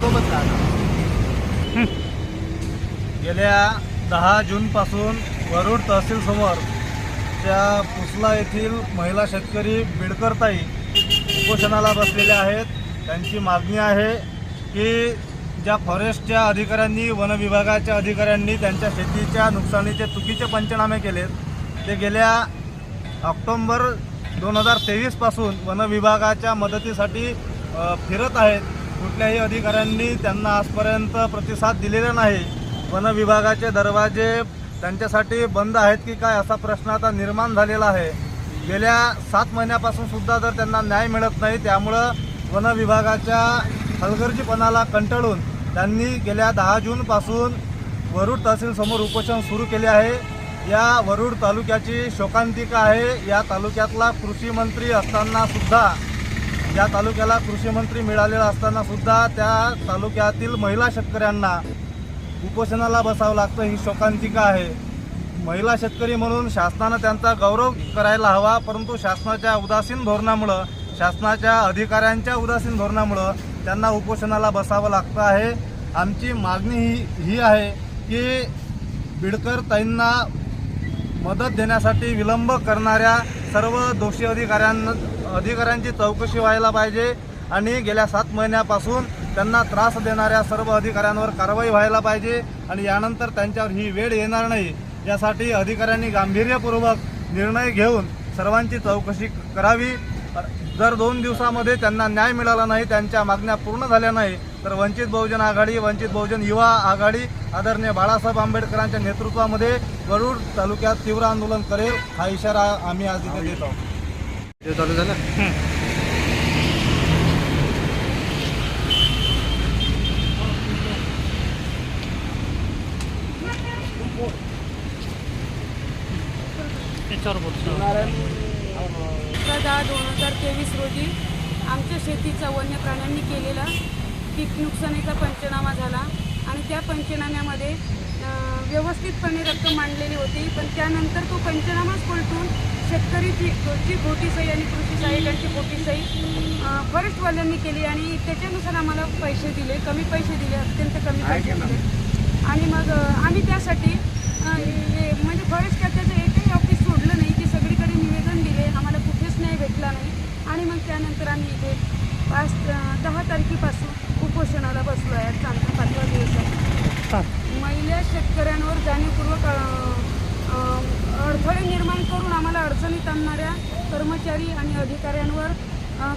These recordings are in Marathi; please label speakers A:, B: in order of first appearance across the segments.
A: सोबत राहणार गेल्या दहा जूनपासून वरुड तहसीलसमोर त्या पुसला येथील महिला शेतकरी बिडकरताई उपोषणाला बसलेल्या आहेत. त्यांची मागणी आहे की ज्या फॉरेस्टच्या अधिकाऱ्यांनी वनविभागाच्या अधिकाऱ्यांनी त्यांच्या शेतीच्या नुकसानीचे चुकीचे पंचनामे केलेत ते गेल्या ऑक्टोंबर दोन हजार तेवीसपासून वनविभागाच्या मदतीसाठी फिरत आहेत. कुठल्याही अधिकाऱ्यांनी त्यांना आजपर्यंत प्रतिसाद दिलेला नाही. वनविभागाचे दरवाजे त्यांच्यासाठी बंद आहेत की काय असा प्रश्न आता निर्माण झालेला आहे. गेल्या सात महिन्यापासून सुद्धा जर त्यांना न्याय मिळत नाही त्यामुळं वनविभागाच्या हलगर्जीपणाला कंटाळून त्यांनी गेल्या दहा जूनपासून वरुड तहसीलसमोर उपोषण सुरू केले आहे. या वरुड तालुक्याची शोकांतिका आहे. या तालुक्यातला कृषी मंत्री या तालुक्याला कृषी मंत्री मिळालेला असतानासुद्धा त्या तालुक्यातील महिला शेतकऱ्यांना उपोषणाला बसावं लागतं ही शोकांतिका आहे. महिला शेतकरी म्हणून शासनानं त्यांचा गौरव करायला हवा परंतु शासनाच्या उदासीन धोरणामुळं शासनाच्या अधिकाऱ्यांच्या उदासीन धोरणामुळं त्यांना उपोषणाला बसावं लागतं आहे. आमची मागणी ही ही आहे की बिडकर ताईंना मदत देण्यासाठी विलंब करणाऱ्या सर्व दोषी अधिकाऱ्यांना अधिकाऱ्यांची चौकशी व्हायला पाहिजे आणि गेल्या सात महिन्यापासून त्यांना त्रास देणाऱ्या सर्व अधिकाऱ्यांवर कारवाई व्हायला पाहिजे आणि यानंतर त्यांच्यावर ही वेळ येणार नाही. यासाठी अधिकाऱ्यांनी गांभीर्यपूर्वक निर्णय घेऊन सर्वांची चौकशी करावी. जर दोन दिवसामध्ये त्यांना न्याय मिळाला नाही त्यांच्या मागण्या पूर्ण झाल्या नाही तर वंचित बहुजन आघाडी वंचित बहुजन युवा आघाडी आदरणीय बाळासाहेब आंबेडकरांच्या नेतृत्वामध्ये वरुड तालुक्यात तीव्र आंदोलन करेल हा इशारा आम्ही आज इथे देत आहोत
B: ते चालू झालं
C: अकरा दहा दोन हजार तेवीस रोजी आमच्या शेतीचा वन्य प्राण्यांनी केलेला पीक नुकसानीचा पंचनामा झाला आणि त्या पंचनाम्यामध्ये व्यवस्थितपणे रक्कम मांडलेली होती. पण त्यानंतर तो पंचनामाच पलटून शेतकरीची ची खोटी सही आणि कृषी सहाय्यकांची खोटी सही फॉरेस्टवाल्यांनी केली आणि त्याच्यानुसार आम्हाला पैसे दिले. कमी पैसे दिले अत्यंत कमी पैसे दिले. आणि मग आम्ही त्यासाठी म्हणजे फॉरेस्ट खात्याचं एकही ऑफिस सोडलं नाही. की सगळीकडे निवेदन दिले. आम्हाला कुठेच न्याय भेटला नाही. आणि मग त्यानंतर आम्ही इथे पाच दहा तारखेपासून उपोषणाला बसलो आहे. आजचा आमचा पाचवा दिवस आहे. महिला शेतकऱ्यांवर जाणीवपूर्वक अडथळे निर्माण करून आम्हाला अडचणीत आणणाऱ्या कर्मचारी आणि अधिकाऱ्यांवर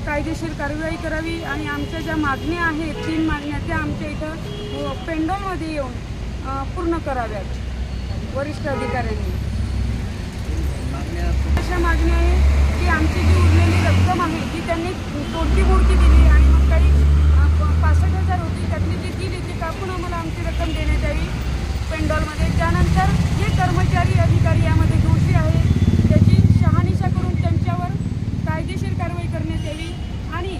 C: कायदेशीर कारवाई करावी आणि आमच्या ज्या मागण्या आहेत तीन मागण्या त्या आमच्या इथं पेंडॉलमध्ये येऊन पूर्ण कराव्यात. वरिष्ठ अधिकाऱ्यांनी अशा मागण्या आहे की आमची जी उरलेली रक्कम आहे ती त्यांनी तोडती मोडती दिली आणि मग काही अं, प- पासष्ट हजार होती त्यातली जी दिली ती कापून आम्हाला आमची रक्कम देण्यात यावी पेंडॉलमध्ये त्यानंतर जे कर्मचारी अधिकारी यामध्ये दोषी आहेत त्याची शहानिशा करून त्यांच्यावर कायदेशीर कारवाई करण्यात यावी आणि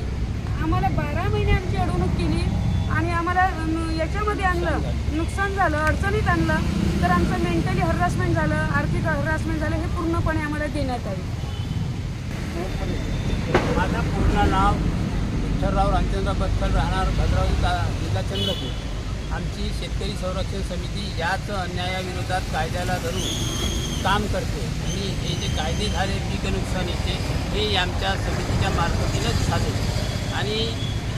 C: आम्हाला बारा महिने आमची अडवणूक केली आणि आम्हाला याच्यामध्ये आणलं नुकसान झालं अडचणीत आणलं तर आमचं मेंटली हरासमेंट झालं आर्थिक हरासमेंट झालं हे पूर्णपणे आम्हाला देण्यात आले.
D: माझं पूर्ण नाव विठ्ठलराव रामचंद्र बत्तर राहणार भद्रावती जिल्हा चंद्रपूर. आमची शेतकरी संरक्षण समिती याच अन्यायाविरोधात कायद्याला धरून काम करते. आणि हे जे कायदे झाले पीक नुकसानीचे हे आमच्या समितीच्या मार्फतीनंच झाले. आणि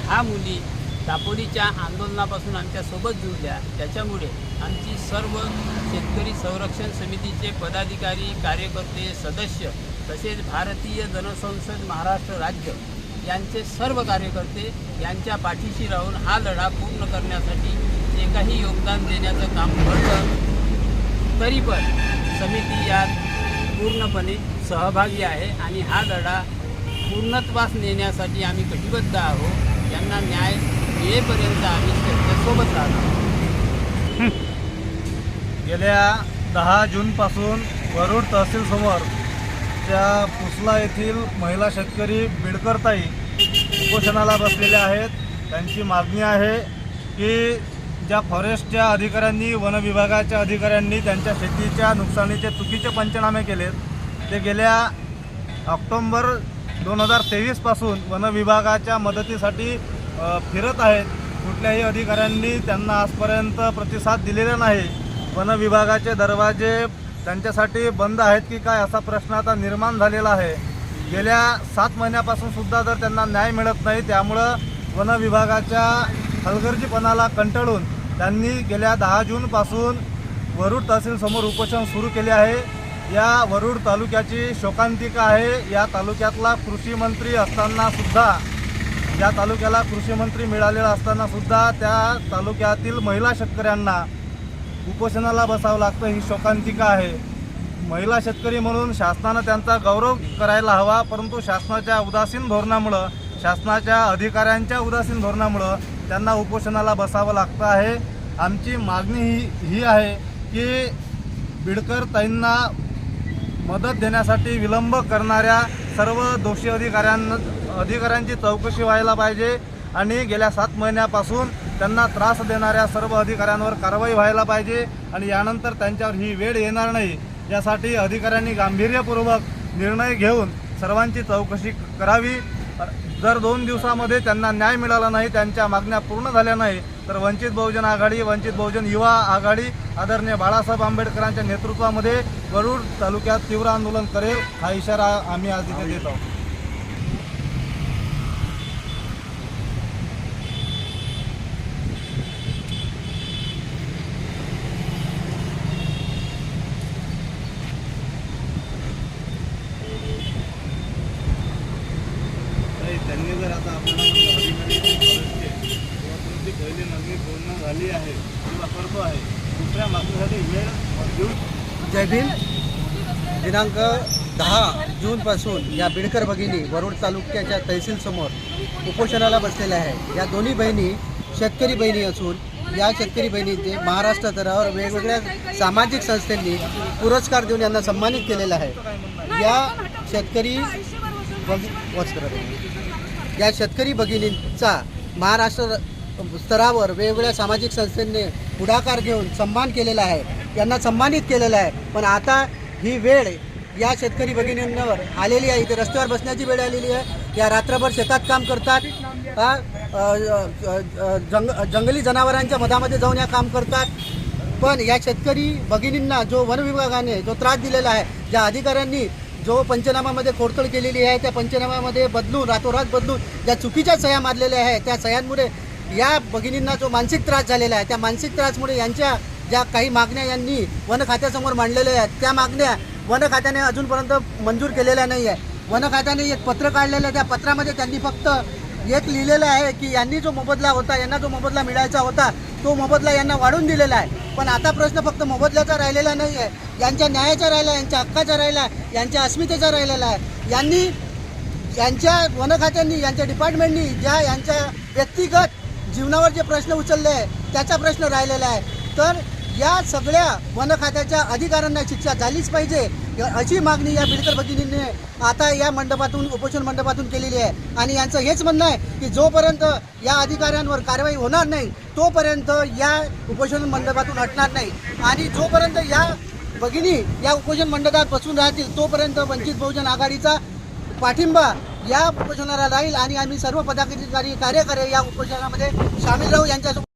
D: ह्या मुली दापोलीच्या आंदोलनापासून आमच्यासोबत जुळल्या. त्याच्यामुळे आमची सर्व शेतकरी संरक्षण समितीचे पदाधिकारी कार्यकर्ते सदस्य तसेच भारतीय जनसंसद महाराष्ट्र राज्य यांचे सर्व कार्यकर्ते यांच्या पाठीशी राहून हा लढा पूर्ण करण्यासाठी जे काही योगदान देण्याचं काम घडलं तरी पण समिती यात पूर्णपणे सहभागी आहे आणि हा लढा पूर्णत्वास नेण्यासाठी आम्ही कटिबद्ध आहोत. यांना न्याय मिळेपर्यंत आम्ही त्यांच्यासोबत राहणार
A: गेल्या दहा जूनपासून वरुड तहसीलसमोर त्या पुसला येथील महिला शेतकरी बिडकरताई उपोषणाला बसलेल्या आहेत. त्यांची मागणी आहे की ज्या फॉरेस्टच्या अधिकाऱ्यांनी वन विभागाच्या अधिकाऱ्यांनी त्यांच्या शेतीच्या नुकसानीचे चुकीचे पंचनामे केलेत ते गेल्या ऑक्टोंबर दोन हजार तेवीसपासून वन विभागाच्या मदतीसाठी फिरत आहेत. कुठल्याही अधिकाऱ्यांनी त्यांना आजपर्यंत प्रतिसाद दिलेला नाही. वन विभागाचे दरवाजे त्यांच्यासाठी बंद आहेत की काय असा प्रश्न आता निर्माण झालेला आहे. गेल्या सात महिन्यापासून सुद्धा जर त्यांना न्याय मिळत नाही त्यामुळं वनविभागाच्या हलगर्जीपणाला कंटाळून त्यांनी गेल्या दहा जूनपासून वरुड तहसीलसमोर उपोषण सुरू केले आहे. या वरुड तालुक्याची शोकांतिका आहे. या तालुक्यातला कृषी मंत्री असताना सुद्धा या तालुक्याला कृषी मंत्री मिळालेला असताना सुद्धा त्या तालुक्यातील महिला शेतकऱ्यांना उपोषणाला बसावं लागतं ही शोकांतिका आहे. महिला शेतकरी म्हणून शासनानं त्यांचा गौरव करायला हवा परंतु शासनाच्या उदासीन धोरणामुळं शासनाच्या अधिकाऱ्यांच्या उदासीन धोरणामुळं त्यांना उपोषणाला बसावं लागतं आहे. आमची मागणी ही ही आहे की बिडकर ताईंना मदत देण्यासाठी विलंब करणाऱ्या सर्व दोषी अधिकाऱ्यांना अधिकाऱ्यांची चौकशी व्हायला पाहिजे आणि गेल्या सात महिन्यापासून त्यांना त्रास देणाऱ्या सर्व अधिकाऱ्यांवर कारवाई व्हायला पाहिजे आणि यानंतर त्यांच्यावर ही वेळ येणार नाही. यासाठी अधिकाऱ्यांनी गांभीर्यपूर्वक निर्णय घेऊन सर्वांची चौकशी करावी. जर दोन दिवसामध्ये त्यांना न्याय मिळाला नाही त्यांच्या मागण्या पूर्ण झाल्या नाही तर वंचित बहुजन आघाडी वंचित बहुजन युवा आघाडी आदरणीय बाळासाहेब आंबेडकरांच्या नेतृत्वामध्ये वरुड तालुक्यात तीव्र आंदोलन करेल हा इशारा आम्ही आज इथे देत आहोत. नाही, त्यांनी जर आता आपल्याला अधिकारी पहिली मागणी पूर्ण झाली आहे किंवा करतो आहे दुसऱ्या मागणीसाठी वेळ देऊ
B: जय भीम. दिनांक दहा जूनपासून या बिडकर भगिनी वरुड तालुक्याच्या तहसीलसमोर उपोषणाला बसलेल्या आहे या दोन्ही बहिणी शेतकरी बहिणी असून या शेतकरी बहिणींचे महाराष्ट्र स्तरावर वेगवेगळ्या सामाजिक संस्थांनी पुरस्कार देऊन यांना सन्मानित केलेलं आहे. या शेतकरी वस्त्र या शेतकरी भगिनींचा महाराष्ट्र स्तरावर वेगवेगळ्या सामाजिक संस्थांनी पुढाकार घेऊन सन्मान केलेला आहे. यांना सन्मानित केलेलं आहे. पण आता ही वेळ या शेतकरी भगिनींवर आलेली आहे. इथे रस्त्यावर बसण्याची वेळ आलेली आहे. या रात्रभर शेतात काम करतात. हा, जंग जंगली जनावरांच्या मधामध्ये जाऊन या काम करतात. पण या शेतकरी भगिनींना जो वन विभागाने जो त्रास दिलेला आहे ज्या अधिकाऱ्यांनी जो पंचनामामध्ये खोडतोड केलेली आहे त्या पंचनामामध्ये बदलून रातोरात बदलून ज्या चुकीच्या सह्या मारलेल्या आहेत त्या सह्यांमुळे या भगिनींना जो मानसिक त्रास झालेला आहे त्या मानसिक त्रासमुळे यांच्या ज्या काही मागण्या यांनी वन खात्यासमोर मांडलेल्या आहेत त्या मागण्या वन खात्याने अजूनपर्यंत मंजूर केलेल्या नाही आहे वन खात्याने एक पत्र काढलेलं आहे त्या पत्रामध्ये त्यांनी फक्त एक लिहिलेलं आहे की यांनी जो मोबदला होता यांना जो मोबदला मिळायचा होता तो मोबदला यांना वाढून दिलेला आहे. पण आता प्रश्न फक्त मोबदल्याचा राहिलेला नाही आहे. यांच्या न्यायाचा राहिला यांच्या हक्काचा राहिला यांच्या अस्मितेचा राहिलेला आहे. यांनी यांच्या वन खात्यांनी यांच्या डिपार्टमेंटनी ज्या यांच्या व्यक्तिगत जीवनावर जे प्रश्न उचलले आहे त्याचा प्रश्न राहिलेला आहे. तर या सगळ्या वन खात्याच्या अधिकाऱ्यांना शिक्षा झालीच पाहिजे या- अशी मागणी या बिडकर भगिनीने आता या मंडपातून उपोषण मंडपातून केलेली आहे. आणि यांचं हेच म्हणणं आहे की जोपर्यंत या अधिकाऱ्यांवर कारवाई होणार नाही तोपर्यंत या उपोषण मंडपातून हटणार नाही. आणि जोपर्यंत या भगिनी या उपोषण मंडपात बसून राहतील तोपर्यंत वंचित बहुजन आघाडीचा पाठिंबा या उपोषणाला राहील आणि आम्ही सर्व पदाधिकारी कार्यकर्ते या उपोषणामध्ये सामील राहू यांच्यासोबत